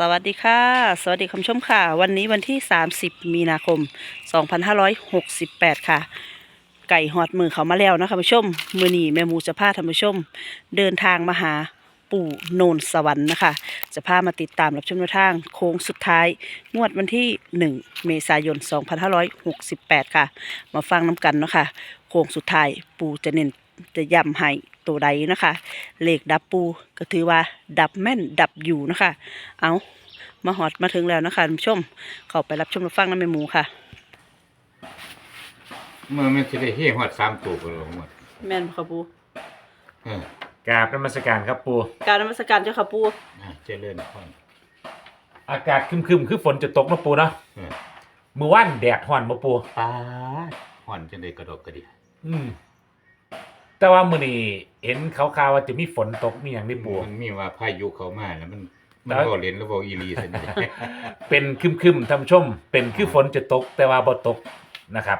สวัสดีค่ะ สวัสดีคุณผู้ชมค่ะ วันนี้วันที่ 30 มีนาคม 2568 ค่ะ ไก่หอดมือเขามาแล้วนะคะคุณผู้ชม มือนีแม่หมูจะพาท่านผู้ชม เดินทางมาหาปู่โนนสวรรค์นะคะ จะพามาติดตามรับชมแนวทางโค้งสุดท้าย งวดวันที่ 1 เมษายน 2568 ค่ะ มาฟังน้ำกันเนาะค่ะโค้งสุดท้ายปู่จะเน้นจะย้ำให้ ตัวใดนะคะเลขดับปูก็ถือว่าดับแม่นดับอยู่นะคะ เอามาหอดมาถึงแล้วนะคะคุณผู้ชม เข้าไปรับชมรับฟังน้ำแม่หมูค่ะ เมื่อมันจะได้เฮี้ยหอดสามตัวกันลงหมดแม่นบ่ค่ะปูเออกราบนมัสการครับปูการนมัสการเจ้าค่ะปูอะเจริญพรอากาศครึมๆ คือฝนจะตกนะปูเนาะเออมือว่านแดดห่อนมาปูปาดห่อนจังได้กระดกกระดิอืม แต่ว่ามือนี้เห็นเขาข่าวๆว่าจะมีฝนตกมีอย่างนี้ปู มันมีว่าพายุเขามาแล้วมันมันแล้ว บ่เล่นแล้วบ่อีหลีสินี่ เป็นครึมๆท่านผู้ชม เป็นคือฝนจะตกแต่ว่าบ่ตกนะครับ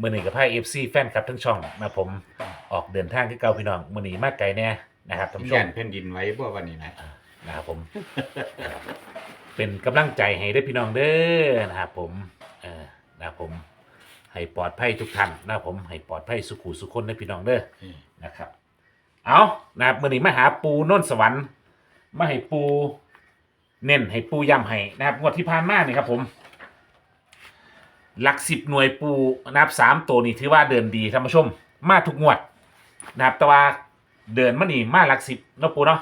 มือนี้กับพายเอฟซีแฟนคลับทั้งช่องนะผมออกเดินทางคือเก่าพี่น้องมือนี้มาไกลแน่นะครับท่านผู้ชย่าม นแผ่นดินไหว้บ่วันนี้นะ นะครับผม เป็นกำลังใจให้ได้อพี่น้องเด้อนะครับผมเออนะครับผม ให้ปลอดภัยทุกท่านนะครับผมให้ปลอดภัยสุขุสุขคนได้อพี่น้องเด้อเออนะครับ เอานะครับมื่อนี้มาหาปูโน้นสวรรค์มาให้ปูเน้นให้ปูย้ำให้นะครับงวดที่ผ่านมานี่ครับผม หลักสิบหน่วยปูนะครับสามตัวนี่ถือว่าเดินดีท่านผู้ชม มาทุกงวดนะครับแต่ว่าเดินมานี่มาหลักสิบเนาะปูเนาะ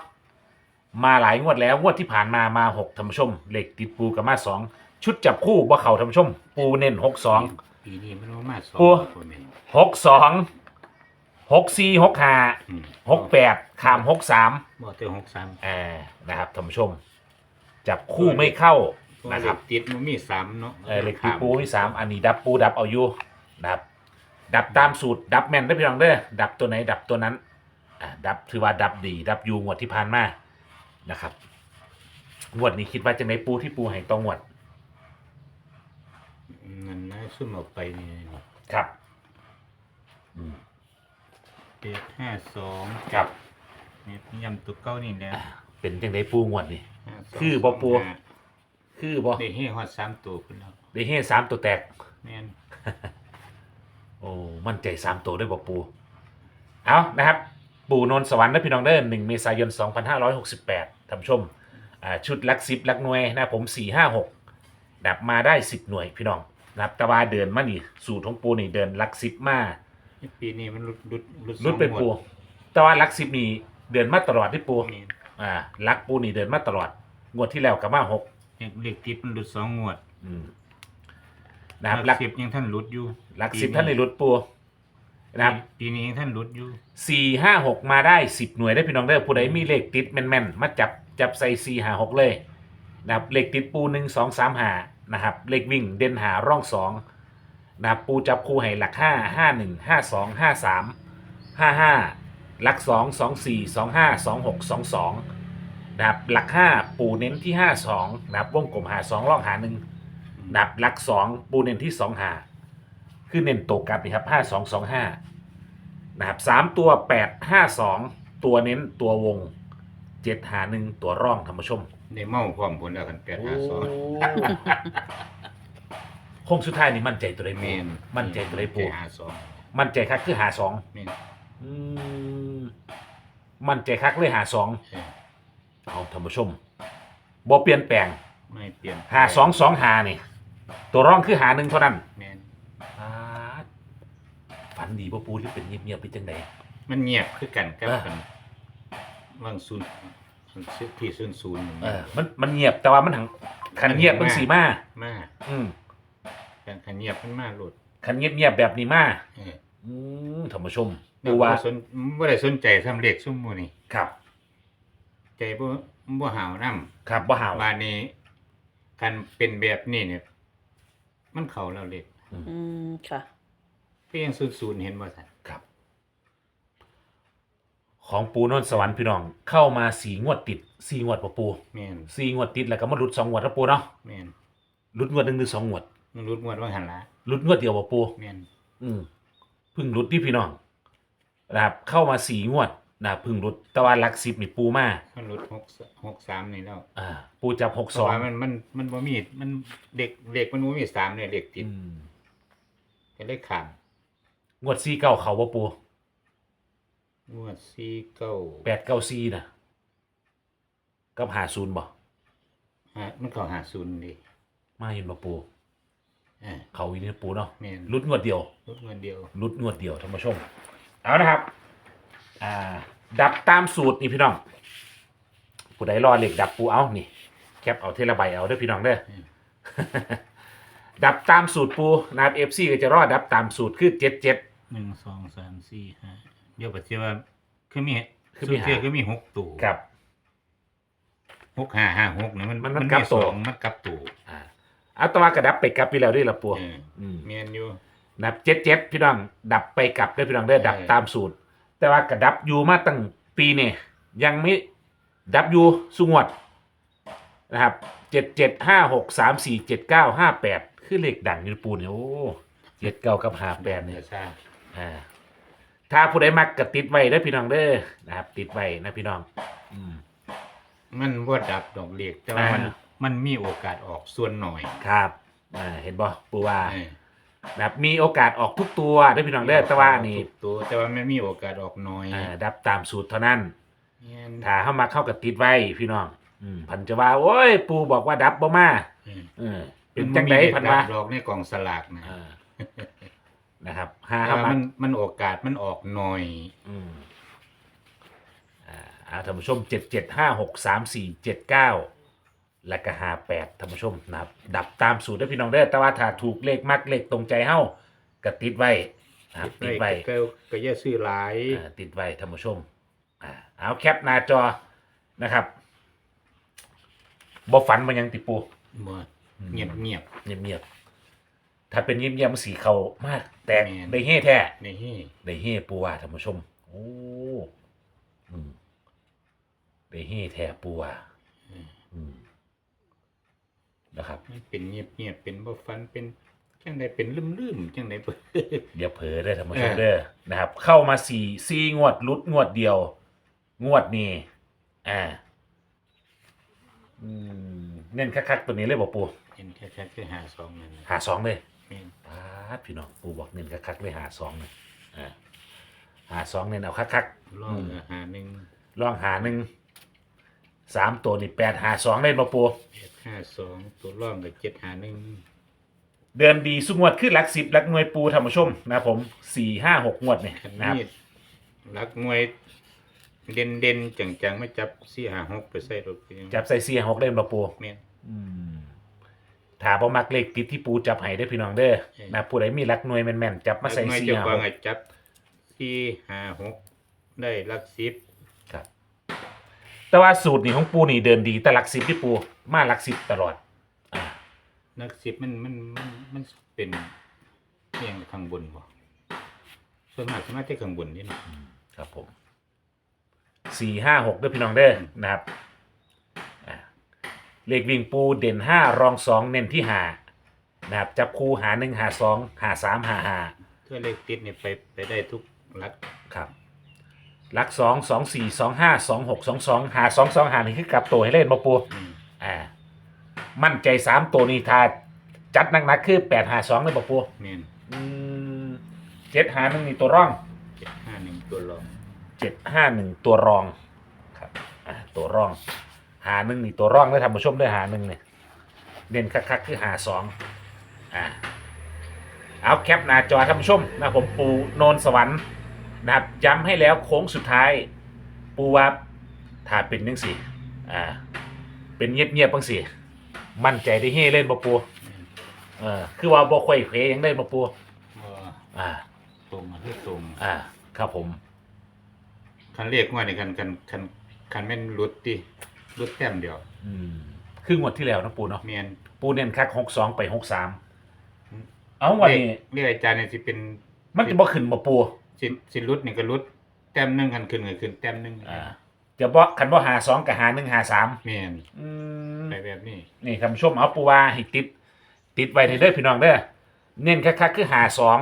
มาหลายงวดแล้วงวดที่ผ่านมามาหกท่านผู้ชมเหล็กติดปูกับมาสองชุดจับคู่บ่เข่าท่านผู้ชม ปูเน้นหกสอง ปีนี้มันว่ามาสองโอ้คนนี่หกสองหกสี่หกห้าอืมหกแปดขามหกสามบ่แต่หกสามอ่านะครับท่านผู้ชม จับคู่ไม่เข้า นะครับ ติดมันมีสามเนาะเออเหล็กตีปูมีสามอันนี้ดับปูดับเอาอยู่นะครับ ดับตามสูตร ดับแม่นได้อพี่น้องเด้อดับตัวไหน ดับตัวนั้นอ่าดับถือว่าดับดี ดับอยูงวดที่ผ่านมานะครับงวดนี้คิดว่าจะในปูที่ปูให้ตองงวด นั่นนะซุ่มออกไปนี่นี่ครับอืมเจ็ดห้าสองครับนี่ยำตัวเก้านี่แหละอ่าเป็นจังไดปูงวดนี่ห้าสงคือบ่ปู่สองห้าคือบ่ได้เฮี้ยหอดสามตัวคุณแล้วได้เฮ่สามตัวแตก แม่นโอ้ มั่นใจสามตัวด้วยบอกปู เอานะครับ ปูนนท์สวรรค์นะพี่น้องเด้อหนึ่งเมษายน 2568ท่านผู้ชมอ่าชุดลักซิบลักหน่วยนะผม 456 ดับมาได้ 10 หน่วยพี่น้อง นะครับแตะวาเดินมานี่สูตรของปูนี่เดินลักซิบมาปีนี้มันรุดรุดรุดรุดเป็นปูแต่ว่าลักซิบนี่เดินมาตลอดที่ปูนี่อ่าลักปูนี่เดินมาตลอด งวดที่แล้วกับมาหกเลขติดมันรุดสองงวดอืมนะครับหลัลักกสิบยังท่านรุดอยู่ลักซิบท่านในรุดปูนะครับ ปีนี้ยังท่านรุดอยู่สี่ห้าหกมาได้สิบหน่วยได้พี่น้องเด้อผู้ใดมีเลขติดแม่นๆ มาจับจับใส่สี่หาหกเลยนะครับเลขติดปูหนึ่งสองสามหา นะครับเลขวิ่งเด่นหาร่องสองนะครับปูจับคู่ให้หลักห้าห้าหนึ่งห้าสองห้าสามห้าห้าหลักสองสองสี่สองห้าสองหกสองสองนะครับหลักห้าปูเน้นที่ห้าสองนะครับวงกลมหาสองร่องหาหนึ่งนะครับหลักสองปูเน้นที่สองหาคือเน้นตกกลับนี่ครับห้าสองสองห้านะครับสามตัวแปดห้าสองตัวเน้นตัววงเจ็ดหาหนึ่งตัวร่องธรรมชม ในเมาพร้อมผลแล้วกันแปดห้าสอง โค้งสุดท้ายนี่มั่นใจตัวใดเมปูนมั่นใจตัวใดปูห้าสองมั่นใจคักคือหาสองเมนอืมมั่นใจคักเลยหาสองเออเอาธรรมชมบ่เปลี่ยนแปลงไม่เปลี่ยนหาสองสองหานี่ ตัวร่องคือหาหนึ่งเท่านั้นเมนอ่าฝันดีป่ะปูที่เป็นเงียบๆไปจังใดมันเงียบคือกันกับเออ กันว่างศูน ย์ที่ศูนย์ศูนย์เออมันมันเงียบแต่ว่ามันหังขันเงียบมันสีมามา อืมการขันเงียบมันมาหลุดขันเงียบๆแบบนี้มาเอออืมธรรมชมดูดูว่าว่าสนไม่ได้สนใจทำเลขซุ่มหมูนี่ครับ ใจบ่บ่หาวนำครับว่าหาวบานนี้การเป็นแบบนี้เนี่ย มันเข้าแล้วเลขอืมค่ะ เพียงศูนย์ศูนย์เห็นบ่สันครับ ของปูนนท์สวรรค์พี่น้อง เข้ามาสีงวดติดสีงวดปะปูแม่นสีงวดติดแล้วก็มาหลุดสองงวดนะปูเนาะแม่นหลุดงวดหนึ่งหรือสองงวดมันรุดงวดว่าหันละหลุดงวดเดียวปะปู แม่นอืมเพึ่งหลุดที่พี่น้องนะครับเข้ามาสีงวดนะครับเพึ่งรุดแต่ว่าหลักสิบนี่ปูมามันลดหกหกสามนี่แล้วอ่าปูจับหกเพสราะองว่ามันมันมันบ่มีมันเด็กเด็กมันบ่มีสามเนี่ยเด็กติดอืมก็เลยขามงวดซีเก้าเขาบ่ปู งวดสี่เก้าแปดเก้าซีนะกับหาศูนย์บ่ฮะมันเข้าหาศูนย์ดิมาเห็นบ่ปู อ่า เขาอีนี่ปูเนาะแม่นรุดงวดเดียว ลดเงินเดียวรุดงวดเดียวท่านผู้ชม เอานะครับ อ่า ดับตามสูตรนี่พี่น้อง ผู้ใดรอเหล็กดับปูเอา นี่ แคปเอาเทละใบเอาเด้อพี่น้องเด้อ อืม ดับตามสูตรปูนะครับเอฟซีก็จะรอดดับตามสูตรคือเจ็ดเจ็ดหนึ่งสองสามสี่ห้า เดี๋ยวปัจจุบันคือมีคือมีสุดเทียหาคือมีหกตัวกับ หกห้าห้าหกเนี่ยมันมันมันกลับสตัวองมันกลับตัวอ่าเอาแตว่ากระดับไปกลับไปแล้วด้วยละปูเอออืม เมียนอยู่ นับเจ็ดเจ็ดพี่น้อง ดับไปกลับได้อพี่น้องได้อดับเออ ตามสูตร แต่ว่ากระดับอยู่มาตั้งปีเนี่ยยังไม่ดับอยู่สุงวดนะครับเจ็ดเจ็ดห้าหกสามสี่เจ็ดเก้าห้าแปดคือเลขดังอยู่ปูเนี่ยโอ้เจ็ดเก้ากับห้าแปดเนี่ยเดี๋ยวซาอ่า ถ้าผู้ใดมักก็ติดไว้ได้อพี่น้องเด้อนะครับ ติดไว้นะพี่น้อง อืม มันว่าดับดอกเล็กแต่ว่ามันอ่า มันมีโอกาสออกส่วนหน่อยครับอ่าเห็นบ่ปูว่า เออนะครับมีโอกาสออกทุกตัวได้อพี่น้องเด้อแต่ว่านี่ทุกตัวแต่ว่ามันมีโอกาสออกน้อยอ่าดับตามสูตรเท่านั้นเมียนถ้าเข้ามาเข้ากับติดไว้พี่น้อง อืมพันจะว่า โอ้ย ปูบอกว่าดับบ่มาเออเออเป็นจังไดพันว่ามัมีดอกในกล่องสลากนะ อ่า นะครับหาแต่เข้าว่ามามันมันโอกาสมันออกน้อย อืมอ่าเอาท่านผู้ชมเจ็ดเจ็ดห้าหกสามสี่เจ็ดเก้าและก็ห้าแปดท่านผู้ชมนะครับ ดับตามสูตรได้อพี่น้องเด้อแต่ว่าถ้าถูกเลขมักเลขตรงใจเฮ้าก็ติดไว้นะครับติดไว้ ก็ก็อย่าซื้อหลาย อ่าติดไว้ท่านผู้ชมอ่าเอาแคปหน้าจอนะครับบ่ฝันมันยังติดปูบ่อืมเงียบเงียบเงียบๆ ถ้าเป็นเงียบๆมันสีเขามาก แตกแม่น ได้เฮ่แท้ในที่ ได้เฮ่ปูว่าท่านผู้ชม โอ้อืมได้เฮ่แท้ปูว่าอืมนะครับ มันเป็นเงียบเงียบเป็นบ่ฟันเป็นจังไดเป็นลืมลืมๆจังไดเปิด เดี๋ยวเผลอได้อท่านผู้ชมเออ เด้อนะครับ เข้ามาสี่สี่งวดลุดงวดเดียว งวดนี้อ่าอืมเน้นคักๆตัวนี้เลยบอกปูเห็นแค่ๆคือหาสองนั่นน่ะหาสองเลยแม่นปาดพี่น้องปูบอกเน้นคักๆเลยหาสองเลยอ่าหาสองเน้นเอาคักลองเอาหาหนึ่งๆลองหาหนึ่งสามตัวนี่แปดหาสองเล่นมาปูแปดห้าสองตัวร่องกับเจ็ดหาหนึ่งเดือนดีสุงวดขึ้นหลักสิบหลักหน่วยปูธรรมชมนะครับผมสี่ห้าหกงวดเนี่ยคันนะครับ นี้รักมวยเด่นเด่นๆจังๆไม่จับสี่หาหกไปใส่รถจับใส่เสียหกเล่นมาปูแม่นอืม ถาบ่มักเลขติดที่ปูจับให้ได้อพี่น้องเด้อเออนะผู้ใดมีหลักหน่วยแม่นๆจับมาใส่รักมวยสี่เจ้าห้าขหองก ไอ้จับสี่หาหกได้รักสิบครับแต่ว่าสูตรนี่ของปูนี่เดินดีแต่หลักสิบที่ปูมาหลักสิบตลอดอ่านักสิบมันมันมันมันเป็นเพียงข้างบนบ่ส่วนมากสมาที่ข้างบนนี่นะครับผมสี่ห้าหกด้วยพี่น้องเด้อนะครับอ่า เลขวิ่งปูเด่นห้ารองสองเน้นที่หานะครับจับคู่หาหนึ่งหาสองหาสามหาหาถ้าเลขติดเนี่ยไปไปได้ทุกรักครับหลักสองสองสี่สองห้าสองหกสองสองหาสองสองหานี่คือกลับตัวให้เล่นมาปูอืมอ่ามั่นใจสามตัวนี้ถ้าจัดหนักๆคือแปดหาสองเลยมาปูแม่นอืมเจ็ดหาหนึ่งนี่ตัวร่อง เจ็ดห้าหนึ่งตัวรอง เจ็ดห้าหนึ่งตัวรองครับอ่าตัวร่อง หาหนึ่งนี่ตัวร่องได้ทำมาชมด้วยหาหนึ่งเนี่ยเด่นคักๆคือหาสองอ่าเอาแคปหน้าจอท่านผู้ชมนะผมปูโนนสวรรค์นะครับย้ำให้แล้วโค้งสุดท้าย ปูว่าถ้าเป็นยังสี่อ่าเป็นเงียบๆบ้างสิมั่นใจได้เฮ่เล่นบ่ปูแม่นเออคือว่าบ่ค่อยเพยังได้บ่ปูบ่อ่าตรงมาคือตรงอ่าครับผมคันเรียกว่านี่คันคันคันคันแม่นรุดดิ รุดแต้มเดียวอืมครึ่งวันที่แล้วนะปูเนาะแม่นปูเน้นคักหกสองไปหกสามเอาวันนี้เรียกอาจารย์เนี่ยสิเป็นมันจะบ่ขึ้นบ่ปูสิสิรุดนี่ก็รุดแต้มหนึงคันขึ้นก็ขึ้นแต้มหนึงอ่าจะบ่คันบ่หาสองกับหาหนึ่งหาสามแม่นอืมไปแบบนี้นี่ท่านผู้ชมเอาปูว่าให้ติด ติดไว้ในเด้อพี่น้องเด้อเน้นคักๆคือหาสอง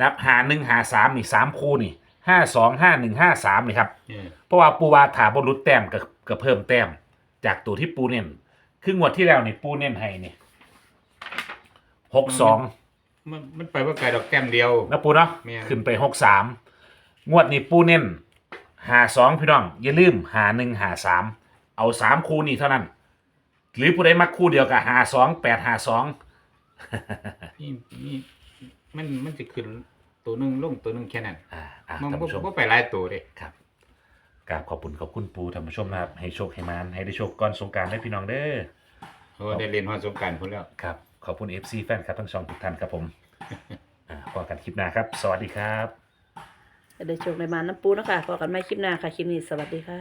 นับหาหนึ่งหาสามนี่สามคู่นี่ ห้าสองห้าหนึ่งห้าสามนี่ครับ เออเพราะว่าปูวาถาบรุษแต้มกับกับเพิ่มแต้ม จากตัวที่ปูเน้นคืองวดที่แล้วนี่ปูเน้นให้นี่หกสองมันมันไปว่าไกลดอกแก้มเดียว นะปูเนาะแม่น ขึ้นไปหกสามงวดนี้ปูเน้นหาสองพี่น้อง อย่าลืมหาหนึ่งหาสามเอาสามคู่นี่เท่านั้น หรือผู้ใดมักคู่เดียวกับหาสองแปดหาสองนี่นี่มันมันจะขึ้นตัวหนึ่งลงตัวหนึ่งแค่นั้น อ่าอ่า มันท่านบ่ผู้ชม บ่ไปหลายตัวเด้ ครับกราบขอบคุณขอบคุณปูท่านผู้ชมนะครับ ให้โชคให้มานให้ได้โชคก่อนสงกรารได้พี่น้องเด้อ โอ้ได้เรียนฮอดสงกรารพุ่นแล้ว ครับ ขอบคุณ FC แฟนครับทั้งสองทุกท่านครับผมอ่าพอกันคลิปหน้าครับ สวัสดีครับ ได้โชคในมานน้ำปูเนาะคะพอกันไม่คลิปหน้าค่ะ คลิปนี้สวัสดีค่ะ